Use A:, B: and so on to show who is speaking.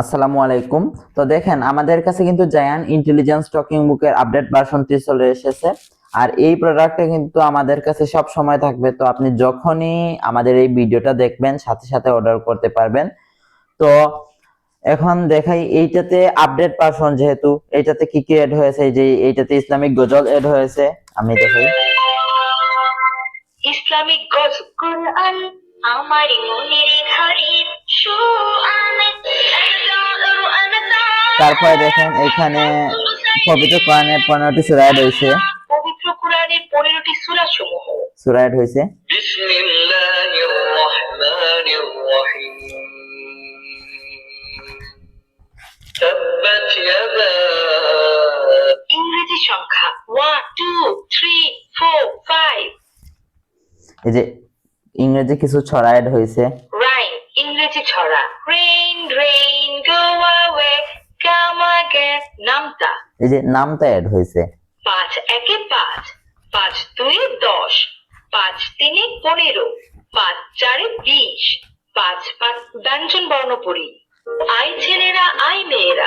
A: আসসালামু আলাইকুম। তো দেখেন, আমাদের কাছে কিন্তু জায়ান ইন্টেলিজেন্স টকিং বুকের আপডেট ভার্সনটি চলে এসেছে। আর এই প্রোডাক্টটা কিন্তু আমাদের কাছে সব সময় থাকবে। তো আপনি যখনই আমাদের এই ভিডিওটা দেখবেন, সাথে সাথে অর্ডার করতে পারবেন। তো এখন দেখাই, এইটাতে আপডেট ভার্সন যেহেতু, এইটাতে কি কি এড হয়েছে? যে এইটাতে ইসলামিক গজল এড হয়েছে। আমি দেখাই।
B: ইসলামিক গজ কোরআন আমার মনের সুআমেদ
A: তারপরে দেখেন এখানে পবিত্র কোরআনে পনেরোটি সুরায় রয়েছে
B: পবিত্র কোরআনে পনেরোটি
C: সুরায়
B: ইংরেজি সংখ্যা one two three four five
A: এই যে ইংরেজি কিছু ছড়ায় হয়েছে।
B: রাইন ইংরেজি ছড়া। রেইন রেইন গো
A: এই যে নামটা এড হয়েছে।
B: পাঁচ একে পাঁচ পাঁচ দুই দশ, পাঁচ তিনে পনেরো, পাঁচ চারে বিশ, পাঁচ পাঁচ ব্যঞ্জন বর্ণ আই ছেলেরা আই মেয়েরা